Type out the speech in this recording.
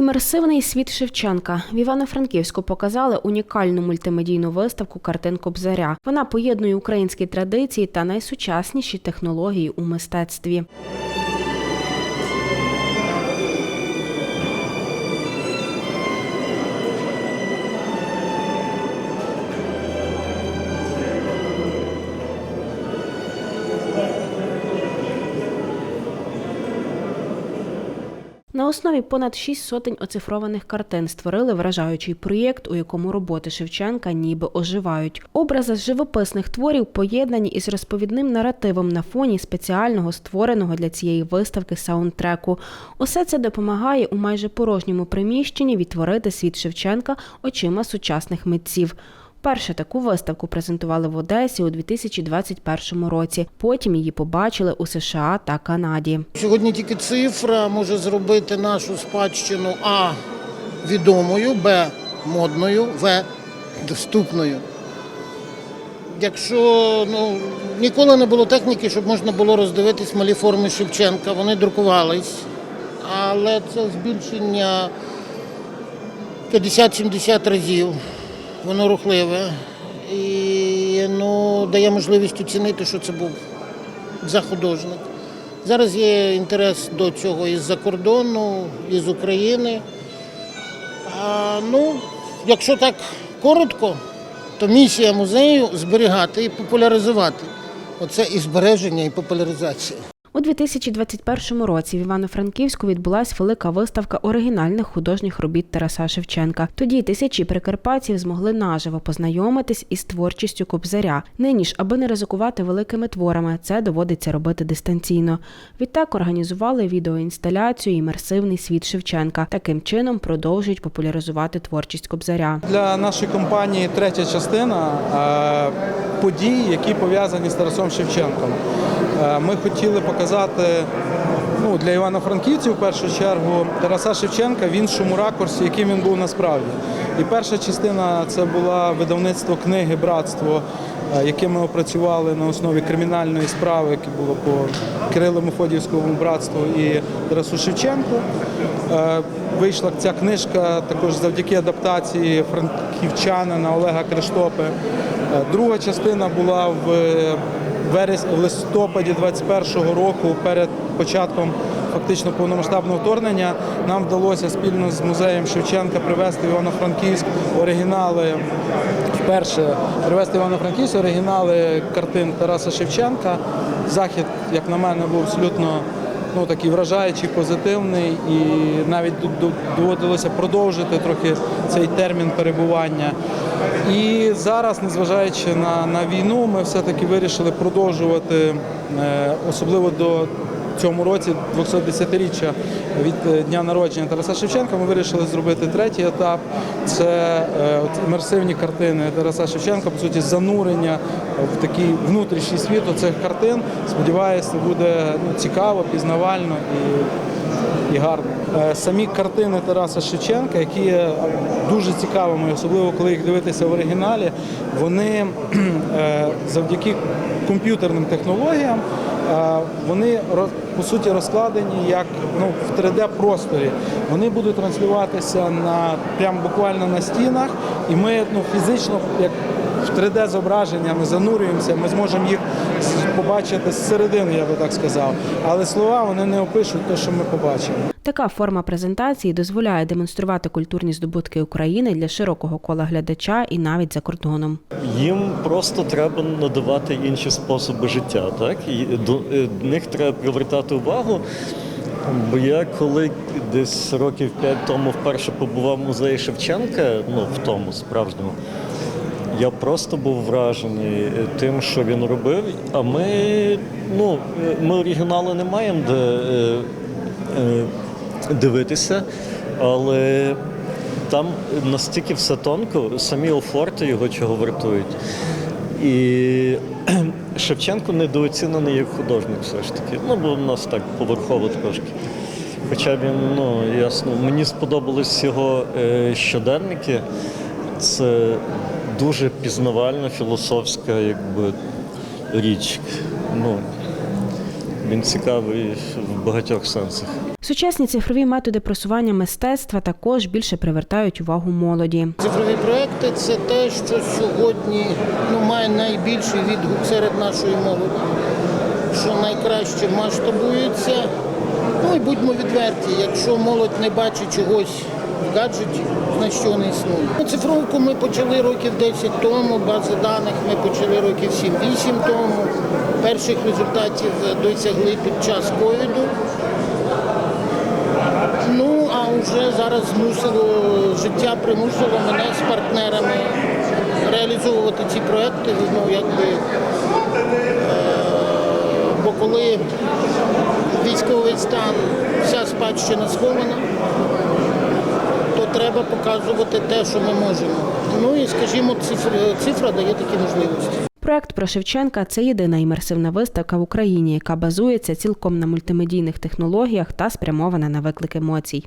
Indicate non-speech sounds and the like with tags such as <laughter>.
Імерсивний світ Шевченка в Івано-Франківську показали унікальну мультимедійну виставку картин Кобзаря. Вона поєднує українські традиції та найсучасніші технології у мистецтві. Основі понад шість сотень оцифрованих картин створили вражаючий проєкт, у якому роботи Шевченка ніби оживають. Образи з живописних творів поєднані із розповідним наративом на фоні спеціального створеного для цієї виставки саундтреку. Усе це допомагає у майже порожньому приміщенні відтворити світ Шевченка очима сучасних митців. Перше таку виставку презентували в Одесі у 2021 році. Потім її побачили у США та Канаді. Сьогодні тільки цифра може зробити нашу спадщину А відомою, Б модною, В доступною. Якщо ну, ніколи не було техніки, щоб можна було роздивитись малі форми Шевченка, вони друкувались, але це збільшення 50-70 разів. Воно рухливе і ну, дає можливість оцінити, що це був за художник. Зараз є інтерес до цього із-за кордону, із України. А, ну, якщо так коротко, то місія музею зберігати і популяризувати. Оце і збереження, і популяризація. У 2021 році в Івано-Франківську відбулася велика виставка оригінальних художніх робіт Тараса Шевченка. Тоді тисячі прикарпатців змогли наживо познайомитись із творчістю Кобзаря. Нині ж, аби не ризикувати великими творами, це доводиться робити дистанційно. Відтак організували відеоінсталяцію Імерсивний світ Шевченка. Таким чином продовжують популяризувати творчість Кобзаря. Для нашої компанії третя частина е, подій, які пов'язані з Тарасом Шевченком. Е, Ми хотіли показати ну, для Івано-Франківців в першу чергу Тараса Шевченка в іншому ракурсі, яким він був насправді. І перша частина це була видавництво книги Братство, е, яке ми опрацювали на основі кримінальної справи, яке було по Кирилу Мефодіївському братству і Тарасу Шевченку. Е, Вийшла ця книжка також завдяки адаптації франківчанина Олега Криштопи. Друга частина була в. В листопаді 21-го року перед початком фактично повномасштабного вторгнення. Нам вдалося спільно з музеєм Шевченка привезти в Івано-Франківськ оригінали вперше привезти Івано-Франківськ оригінали картин Тараса Шевченка. Захід, як на мене, був абсолютно ну, такий вражаючий, позитивний, і навіть ду- доводилося продовжити трохи цей термін перебування. І зараз, незважаючи на, на війну, ми все-таки вирішили продовжувати, е, особливо до цьому році, 210-річчя від е, дня народження Тараса Шевченка, ми вирішили зробити третій етап. Це е, імерсивні картини Тараса Шевченка, по суті, занурення в такий внутрішній світ цих картин. Сподіваюся, буде ну, цікаво, пізнавально і, і гарно. Е, Самі картини Тараса Шевченка, які є дуже цікавими, особливо коли їх дивитися в оригіналі, вони завдяки комп'ютерним технологіям. Вони по суті розкладені як ну, в 3D-просторі. Вони будуть транслюватися на прям буквально на стінах, і ми ну, фізично, як в 3D зображення, ми занурюємося, ми зможемо їх побачити з- середини, я би так сказав. Але слова вони не опишуть те, що ми побачимо. Така форма презентації дозволяє демонструвати культурні здобутки України для широкого кола глядача і навіть за кордоном. Їм просто треба надавати інші способи життя, так? І до е, них треба привертати увагу. Бо я коли десь років п'ять тому вперше побував в музеї Шевченка, ну в тому справжньому, я просто був вражений е, тим, що він робив. А ми, ну, е, ми оригіналу не маємо де е, е, дивитися, але там настільки все тонко, самі офорти його чого вартують. І <clears throat> Шевченко недооцінений як художник все ж таки. Ну, бо в нас так поверхово трошки. Хоча він, ну, ясно, мені сподобались його е, щоденники. Це дуже пізнавальна, філософська якби, річ. Ну, він цікавий в багатьох сенсах. Сучасні цифрові методи просування мистецтва також більше привертають увагу молоді. Цифрові проекти це те, що сьогодні ну, має найбільший відгук серед нашої молоді, що найкраще масштабується. Ну і будьмо відверті, якщо молодь не бачить чогось в гаджеті, значить його не існує. Ну, Цифровку ми почали років 10 тому, бази даних ми почали років 7-8 тому. Перших результатів досягли під час ковіду. Ну, а вже зараз змусило, життя примусило мене з партнерами реалізовувати ці проекти. Ну, якби, е, бо коли військовий стан, вся спадщина схована, треба показувати те, що ми можемо. Ну і, скажімо, цифра, цифра дає такі можливості. Проект про Шевченка це єдина імерсивна виставка в Україні, яка базується цілком на мультимедійних технологіях та спрямована на виклик емоцій.